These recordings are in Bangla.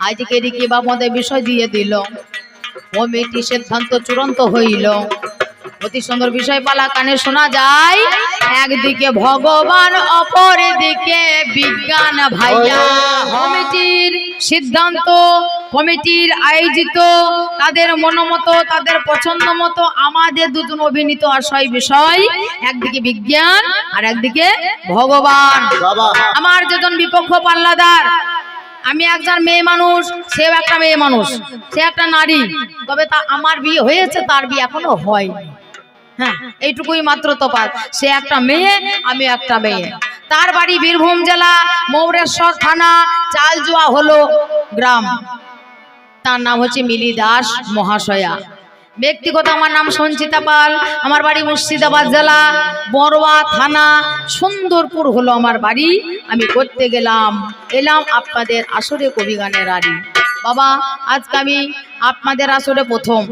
আজকে রিকি বাবদের বিষয় দিয়ে দিল। কমিটি সিদ্ধান্ত চূড়ান্ত হইল। অতি সুন্দর বিষয় পালা কানে শোনা যায়। একদিকে ভগবান অপর দিকে বিজ্ঞান ভাইয়া। কমিটির সিদ্ধান্ত কমিটির আয়োজিত তাদের মনোমতো তাদের পছন্দ মতো আমাদের দুজন অভিনীত আশয় বিষয়। একদিকে বিজ্ঞান আর একদিকে ভগবান। আমার যেজন বিপক্ষ পাল্লাদার। আমি একজন মেয়ে মানুষ, সেও একটা মেয়ে মানুষ, সে একটা নারী। তবে তা আমার বিয়ে হয়েছে, তার বিয়ে এখনও হয়নি। হ্যাঁ এইটুকুই মাত্র তফাৎ। সে একটা মেয়ে, আমি একটা মেয়ে। তার বাড়ি বীরভূম জেলা, মৌরেশ্বর থানা, চালজুয়া হলো গ্রাম। তার নাম হচ্ছে মিলি দাস মহাশয়া। ব্যক্তিগত আমার নাম সঞ্চিতা পাল, আমার বাড়ি মুর্শিদাবাদ জেলা বড়োয়া থানা, সুন্দরপুর হলো আমার বাড়ি। আমি করতে গেলাম, এলাম আপনাদের আসরে কবিগানের আড়ি। বাবা, আজকে আমি আপনাদের আসরে প্রথম।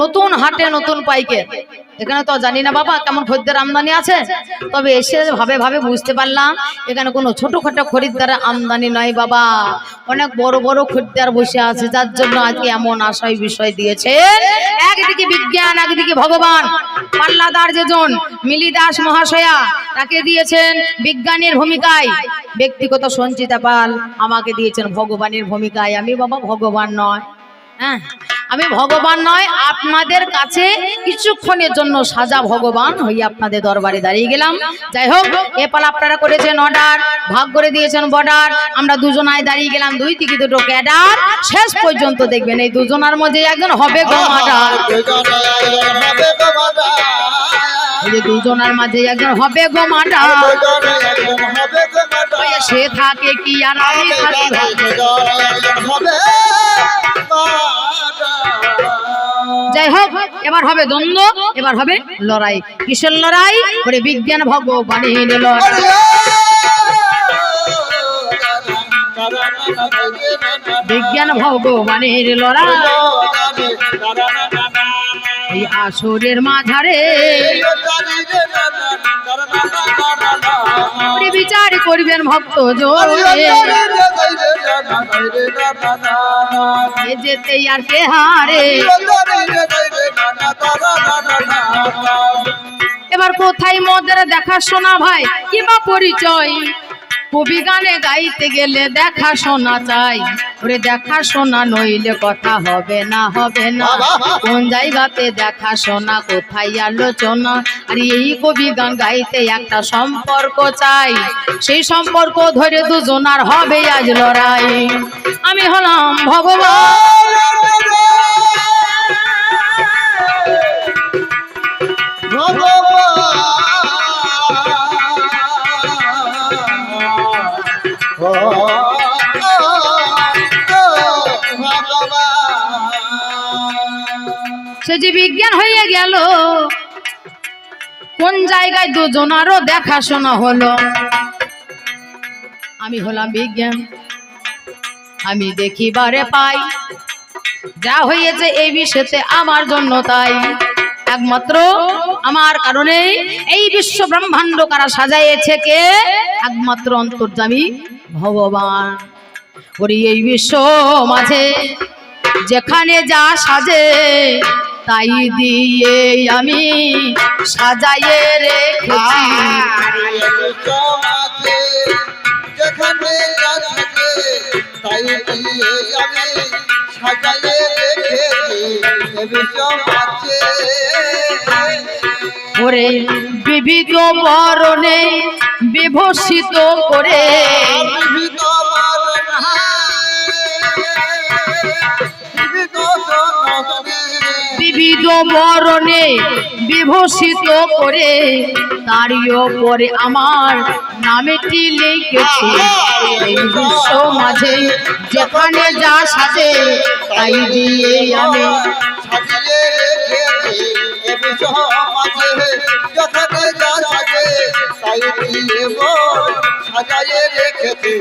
নতুন হাটে নতুন পাইকে। এখানে তো জানি না বাবা কেমন খরিদ্দার আমদানি আছে। তবে এসে ভাবে ভাবে বুঝতে পারলাম, এখানে কোনো ছোটখাটো খরিদ্দারের আমদানি নয় বাবা। অনেক বড় বড় খরিদ্দার বসে আছে, যার জন্য আজকে এমন আশায় বিষয় দিয়েছে। একদিকে বিজ্ঞান, একদিকে ভগবান। পাল্লাদার যেজন মিলি দাস মহাশয়া, তাকে দিয়েছেন বিজ্ঞানের ভূমিকায়। ব্যক্তিগত সঞ্চিতা পাল আমাকে দিয়েছেন ভগবানের ভূমিকায়। আমি বাবা ভগবান নয়। হ্যাঁ আমি ভগবান নয়, আপনাদের কাছে কিছুক্ষণের জন্য সাজা ভগবান হয়ে আপনাদের দরবারে দাঁড়িয়ে গেলাম। যাই হোক, এ পাল আপনারা করেছেন অর্ডার ভাগ করে দিয়েছেন বর্ডার আমরা দুজনায় দাঁড়িয়ে গেলাম, দুই থেকে দুটো ক্যাডার। শেষ পর্যন্ত দেখবেন এই দুজনার মধ্যে একজন হবে গো মার্ডার হবে গো মাতা এই যে দুজনার মাঝে একজন হবে গো ওই সে থাকে কি আর আমি থাকি? যাই হোক, এবার হবে দ্বন্দ্ব, এবার হবে লড়াই। কিসের লড়াই? করে বিজ্ঞান ভগবানের লড়াই। বিজ্ঞান ভগবানের লড়াই। এই আসরের মাঝারে বিচার করবেন ভক্ত যেতে আর কে হারে? এবার কোথায় মদের দেখা শোনা ভাই কিবা পরিচয়? কবি গানে গাইতে গেলে দেখা শোনা চাই। ওরে দেখা শোনা নইলে কথা হবে না হবে না। কোন জায়গাতে দেখা শোনা কোথায় আলোচনা? আর এই কবি গান গাইতে একটা সম্পর্ক চাই। সেই সম্পর্ক ধরে দুজনার হবে আজ লড়াই। আমি হলাম ভগবান। সে যে বিজ্ঞান হয়ে গেল, কোন জায়গায় দুজনারও দেখাশোনা হলো? আমি হলাম বিজ্ঞান, আমি দেখি দেখিবারে পাই, যা হয়েছে এই বিষয়তে আমার জন্য তাই। একমাত্র আমার কারণে এই বিশ্ব ব্রহ্মাণ্ড কারা সাজাইয়েছে কে? একমাত্র অন্তর্জামী ভগবান। ওরে এই বিশ্ব মাঝে, যেখানে যা সাজে তাই দিয়ে আমি সাজাইয়ে রেখেছি। যেখানে তাই দিয়ে আমি সাজাইয়ে রেখেছি। এ বিশ্ব আছে। ওরে বিবিধ বরণে বিভূষিত করে। বিবিধ বরণ বিবিধ জননী বিবিধ বরণে বিভূষিত করে তারই ওপরে আমার নামেটি লিখেছি। এই মাঝে যেখানে যা সাজে, তাই দিয়ে আমি রেখেছি।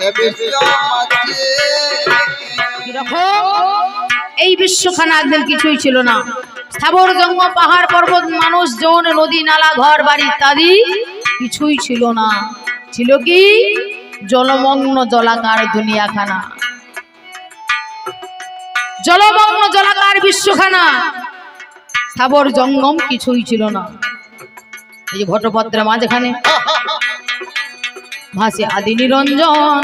রেখেছি? এই বিশ্বখানা একদিন কিছুই ছিল না। স্থাবর জঙ্গ, পাহাড়, পর্বত, মানুষ, জন, নদী, নালা, ঘর, বাড়ি ইত্যাদি কিছুই ছিল না। ছিল কি? জলমগ্ন জলাকার দুনিয়াখানা। জলমগ্ন জলাকার বিশ্বখানা। স্থাবর জঙ্গম কিছুই ছিল না। এই যে ভট্টপত্রের মাঝখানে। ভাসে আদি নিরঞ্জন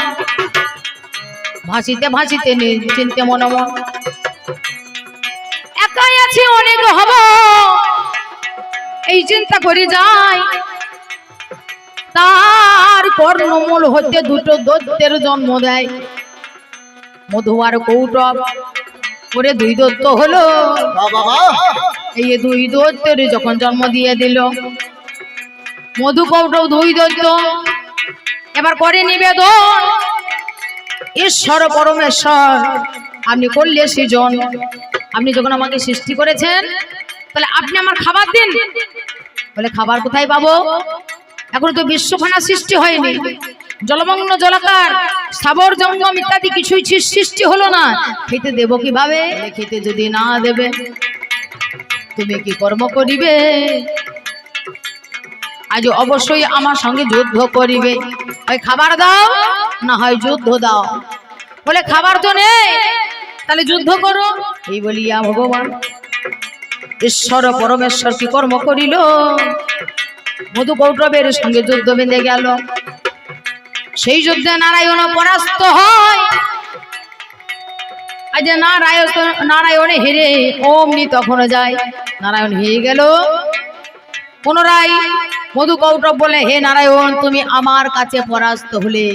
ভাসিতে ভাসিতে চিনতে মন মন আছে অনেক হব। এই চিন্তা করে যায় তার কর্ণমূল হতে দুটো দত্তের জন্ম দেয়। মধু আর কৌটব করে দুই দত্ত হলো। এই দুই দৈত্যের যখন জন্ম দিয়ে দিল, মধু, কৌটব দুই দত্ত। এবার করে নিবেদন, ঈশ্বর, পরমেশ্বর, আপনি করলে সৃজন। আপনি যখন আমাকে সৃষ্টি করেছেন, তাহলে আপনি আমার খাবার দিন। বলে, খাবার কোথায় পাবো? এখন তো বিশ্বখানা সৃষ্টি হয়নি। জলমগ্ন জলাকার স্থাবর জঙ্গম ইত্যাদি কিছুই সৃষ্টি হলো না। খেতে দেবো কীভাবে? খেতে যদি না দেবে, তুমি কি কর্ম করিবে? আজ অবশ্যই আমার সঙ্গে যুদ্ধ করিবে। হয় খাবার দাও, না হয় যুদ্ধ দাও। বলে, খাবার তো নেই। তাহলে যুদ্ধ করো। এই বলিয়া ভগবান ঈশ্বর পরমেশ্বর কি কর্ম করিল? মধু কৌটবের সঙ্গে যুদ্ধ বেঁধে গেল। সেই যুদ্ধে নারায়ণ পরাস্ত হয়। আজ নারায়ণ নারায়ণে হেরে অমনি তখন যায়। নারায়ণ হেরে গেল। পুনরায় মধু কৌটব বলে, হে নারায়ণ, তুমি আমার কাছে পরাস্ত হলে।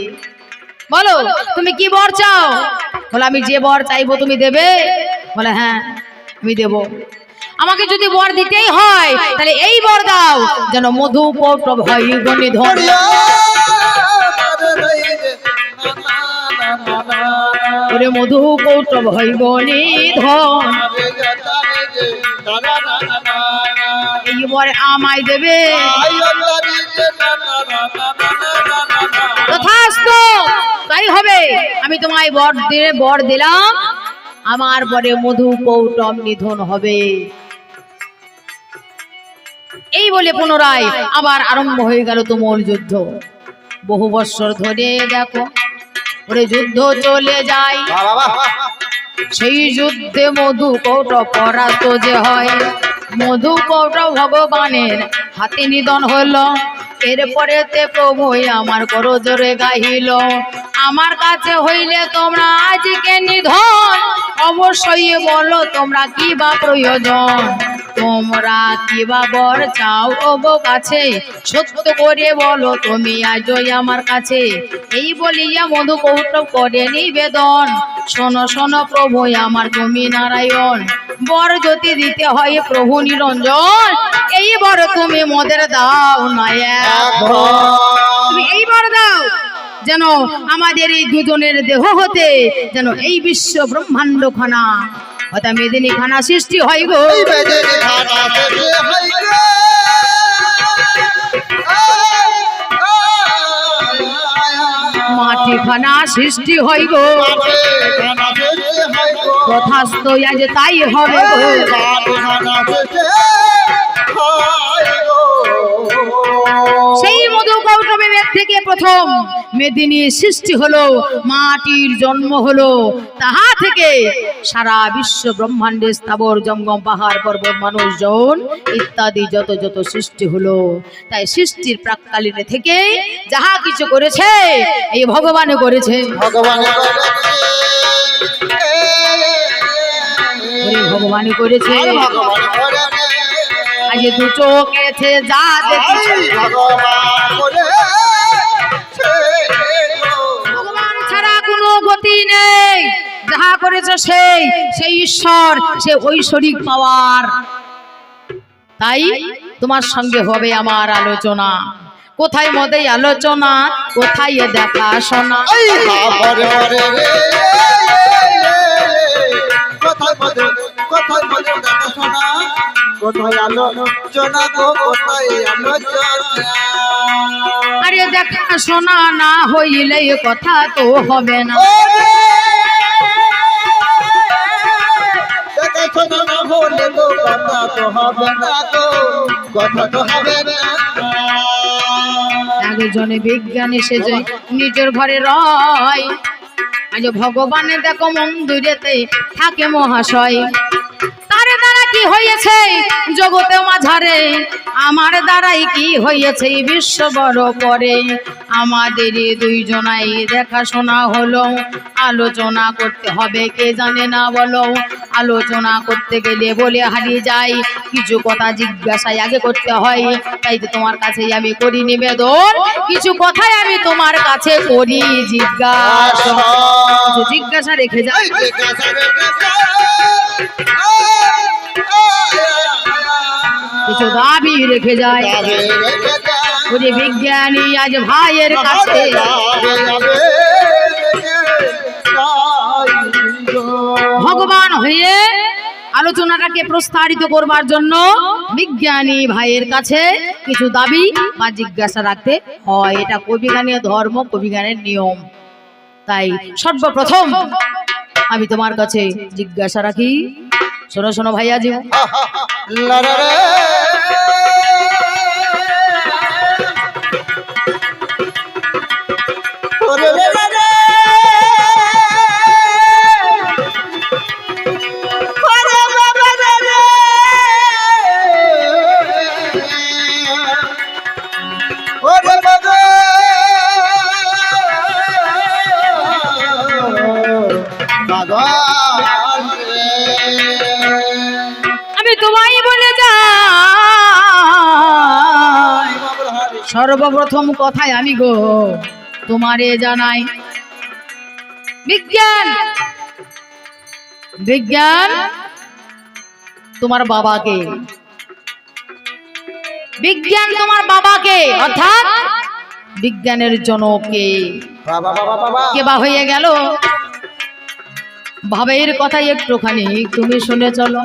বলো, তুমি কি বর চাও? বলে আমি যে বর চাইব তুমি দেবে? বলে হ্যাঁ আমি দেব। আমাকে যদি বর দিতেই হয় তাহলে এই বর দাও যেন মধু কৌটব হয় ওরে মধু কৌটব হয় গণিধর এই বর আমায় দেবে। তথাস্ত তাই হবে। আমি তোমায় বর দিয়ে বর দিলাম। আমার পরে মধু কৌটম নিধন হবে। এই বলে পুনরায় আবার আরম্ভ হয়ে গেল তুমুল যুদ্ধ। বহু বৎসর ধরে দেখো, ওরে যুদ্ধ চলে যায়। সেই যুদ্ধে মধু কৌট পরাস্ত যে হয়, মধু কৌট ভগবানের হাতে নিধন হলো। এরপরে তে প্রভু আমার করো জোরে গাইল আমার কাছে হইলে তোমরা আজকে নিধন। অবশ্যই বলো তোমরা কি বা প্রয়োজন। তোমরা কি বা বর চাও ওগো কাছে। সত্য করে বলো তুমি আজই আমার কাছে। এই বলিয়া মধু কৌটব করে নিবেদন। শোনো শোনো প্রভু আমার তুমি নারায়ণ। বর যদি দিতে হয় প্রভু নিরঞ্জন। এই বর তুমি মোদের দাও না তুমি এই বর দাও যেন আমাদের এই দুজনের দেহ হতে যেন এই বিশ্ব ব্রহ্মাণ্ড খানা হতা মেদিনী খানা সৃষ্টি হয় গো। মাটি খানা সৃষ্টি হয় গো। তথাস্ত আজ তাই হবে গো। সেই মধু কৌটবের থেকে প্রথম মেদিনী সৃষ্টি হলো মাটির জন্ম হলো। তাহা থেকে সারা বিশ্ব ব্রহ্মাণ্ডে স্থাবর জঙ্গম পাহাড় পর্বত মানুষজন ইত্যাদি যত যত সৃষ্টি হলো। তাই সৃষ্টির প্রাককালীন থেকে যাহা কিছু করেছে এই ভগবান করেছে। ভগবান ভগবান করেছে। আজ দু চোখেছে যা দেখেছে ভগবান ছাড়া কোনো গতি নেই। যাহা করেছে সেই সেই ঈশ্বর সে ঐশ্বরিক পাওয়ার। তাই তোমার সঙ্গে হবে আমার আলোচনা। কোথায় মদে আলোচনা কোথায় এ দেখা শোনা আরে দেখা শোনা না হইলে কথা তো হবে না দেখাশোনা না হলে তো কথা তো হবে না। একজনে বিজ্ঞানী সেজে নিজের ঘরে রয়, আজ ভগবানের দেখো মন্দিরেতে থাকে মহাশয়। হয়েছে জগতে মাঝারে? আমার দ্বারাই কি হয়েছে বিশ্ব বড় পরে? আমাদের দুইজনাই দেখাশোনা হলো। আলোচনা করতে হবে, কে জানে না বলো? আলোচনা করতে গেলে বলে হারিয়ে যাই কিছু কথা জিজ্ঞাসাই আগে করতে হয়। তাই তো তোমার কাছে আমি করি নিবেদন। কিছু কথাই আমি তোমার কাছে করি জিজ্ঞাসা। জিজ্ঞাসা রেখে যাই কিছু দাবি রেখে যায়। ওরে বিজ্ঞানী, আজ ভাইয়ের কাছে। ভগবান হয়ে আলোচনাটাকে প্রস্তারিত করবার জন্য বিজ্ঞানী ভাইয়ের কাছে কিছু দাবি বা জিজ্ঞাসা রাখতে হয়। এটা কবিগানের ধর্ম কবিগানের নিয়ম। তাই সর্বপ্রথম আমি তোমার কাছে জিজ্ঞাসা রাখি। শোনো শোনো ভাইয়া জীব আমি তোমায় বলে যাই। সর্বপ্রথম কথাই আমি গো তোমারে জানাই। বিজ্ঞান। বিজ্ঞান তোমার বাবাকে। বিজ্ঞান তোমার বাবাকে অর্থাৎ বিজ্ঞানের জনকে বাবা বাবা বাবা। কে বা হয়ে গেল? ভাবের কথাই একটুখানি তুমি শুনে চলো।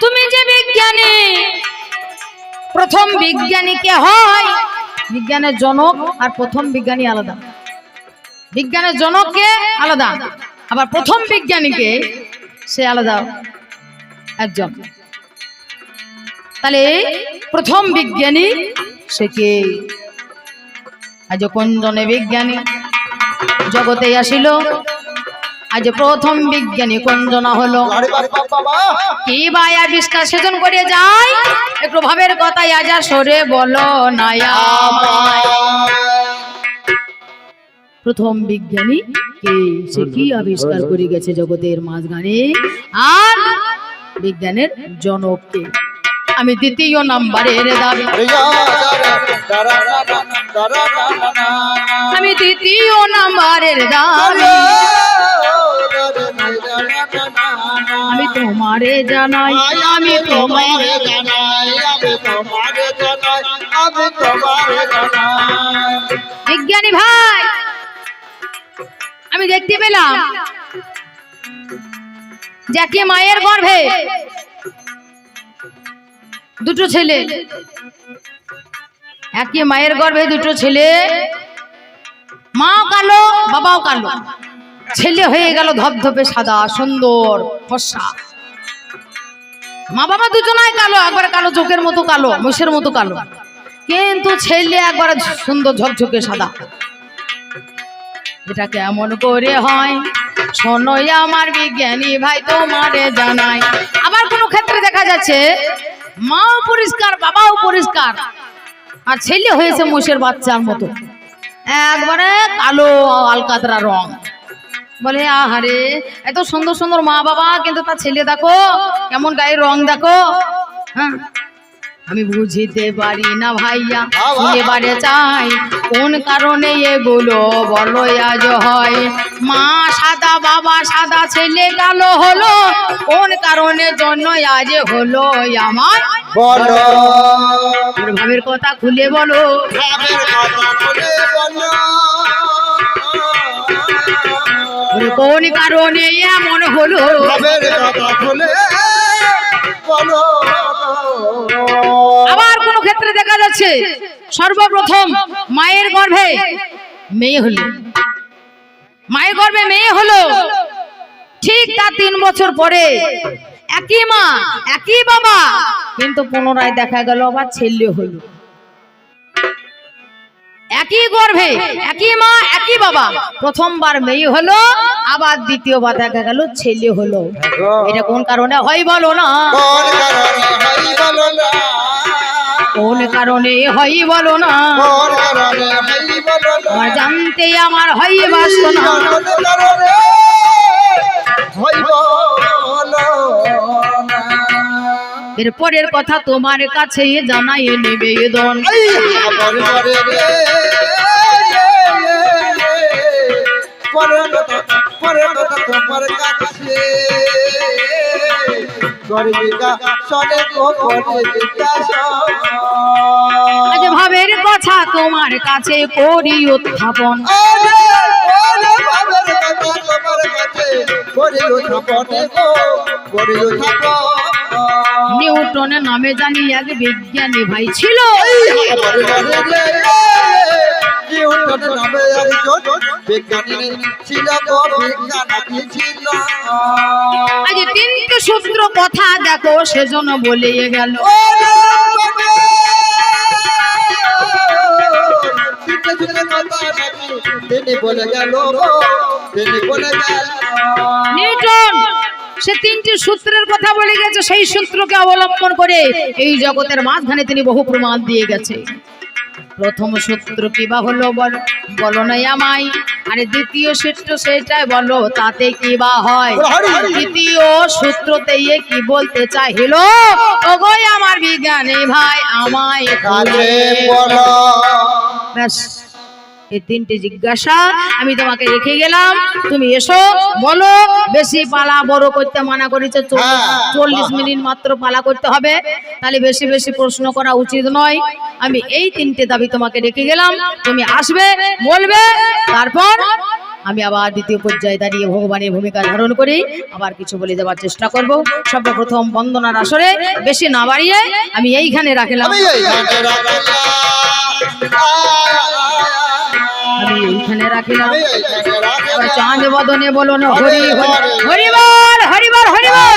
তুমি যে বিজ্ঞানী প্রথম বিজ্ঞানী কে হয়? বিজ্ঞানের জনক আর প্রথম বিজ্ঞানী আলাদা। বিজ্ঞানের জনককে আলাদা। আবার প্রথম বিজ্ঞানীকে সে আলাদা একজন। তাহলে প্রথম বিজ্ঞানী সে কে? আজ কোন জনে বিজ্ঞানী? জগতে আসিল। আজ প্রথম বিজ্ঞানী কোন জনা হলো কি ভাই আবিষ্কার সেজন করে যায়? একটু ভাবের কথাই আজা সরে বলো নায়া প্রথম বিজ্ঞানী কে? সে কি আবিষ্কার করে গেছে জগতের মাঝখানে? আর বিজ্ঞানের জনক কে? আমি দ্বিতীয় নাম্বারের দাবি। আমি দ্বিতীয় নাম্বারের দাবি। আমি তোমারে জানাই, আমি তোমার বিজ্ঞানী ভাই, আমি দেখতে পেলাম। যাকে মায়ের গর্ভে দুটো ছেলে। একই মায়ের গর্ভে দুটো ছেলে। মাও কালো, বাবাও কালো। ছেলে হয়ে গেল ধপধপে সাদা, সুন্দর, ফর্সা। মা বাবা দুজনাই কালো, একবার কালো, চোখের মতো কালো মোষের মতো কালো। কিন্তু ছেলে একবার সুন্দর, ঝকঝকে সাদা। এটা কেমন করে হয়? শোনোই আমার বিজ্ঞানী ভাই, তোমারে জানাই। আবার কোনো ক্ষেত্রে দেখা যাচ্ছে মাও পরিষ্কার, বাবাও পরিষ্কার। আর ছেলে হয়েছে মোষের বাচ্চার মতো। একবারে কালো আলকাতরা রং। বলে, আহারে, এত সুন্দর সুন্দর মা বাবা কিন্তু তার ছেলে দেখো, কেমন গায়ের রং দেখো হ্যাঁ? আমি বুঝিতে পারি না ভাইয়া। এবারে চাই কোন কারণে এগুলো বলো আজ হয়। মা সাদা বাবা সাদা ছেলে কালো হলো। কোন কারণে জন্য আজ হলো আমার? বলো। ভাবের কথা খুলে বলো। কোন কারণে এমন হলো? কথা খুলে আবার কোন ক্ষেত্রে দেখা যাচ্ছে সর্বপ্রথম মায়ের গর্ভে মেয়ে হলো। মায়ের গর্ভে মেয়ে হলো। ঠিক তার তিন বছর পরে একই মা, একই বাবা, কিন্তু পুনরায় দেখা গেল আবার ছেলে হলো। একই গর্ভে একই মা একই বাবা। প্রথমবার মেয়ে হলো আবার দ্বিতীয়বার দেখা গেল ছেলে হলো। এটা কোন কারণে? হয় বলো না। কোন কারণে? হই বলো না। কোন কারণে? হয় বলো না। জানতে আমার হয় বাসত না। এরপরের কথা তোমার কাছে জানাই নিবেদন। ভাবের কথা তোমার কাছে করি উত্থাপন। করে গো করে উঠাপন নিউটন নামে জানি এক বিজ্ঞানী ভাই ছিল। আজ তিনটে সূত্র কথা দেখো সেজন্য বলে গেল। তিনি বলে গেল তিনি বলে গেল। নিউটন সে তিনটি সূত্রের কথা বলে গেছে সেই সূত্রকে অবলম্বন করে এই জগতের মাঝখানে তিনি বহু প্রমাণ দিয়ে গেছে। প্রথম সূত্র কি বা হলো বলো বলো নাই আমায়। আরে দ্বিতীয় সূত্র সেটাই বলো তাতে কি বা হয়? দ্বিতীয় সূত্রতে ইয়ে কি বলতে চাইল ওগোই আমার বিজ্ঞানী ভাই আমায় বলো। ব্যাস। এই তিনটে জিজ্ঞাসা আমি তোমাকে রেখে গেলাম। তুমি এসো বলো বেশি পালা বড় করতে মানা করেছে হ্যাঁ। চল্লিশ মিনিট মাত্র পালা করতে হবে। তাহলে বেশি বেশি প্রশ্ন করা উচিত নয়। আমি এই তিনটে দাবি তোমাকে রেখে গেলাম। তুমি আসবে বলবে তারপর আমি আবার দ্বিতীয় পর্যায়ে দাঁড়িয়ে ভগবানের ভূমিকা ধারণ করি। আবার কিছু বলে দেওয়ার চেষ্টা করব। সর্বপ্রথম বন্দনার আসরে বেশি না বাড়িয়ে আমি এইখানে রাখলাম। আমি এইখানে রাখিলাম। চাঁদ বদনে বলুন হরি হরি হরিবার হরিবার হরিবার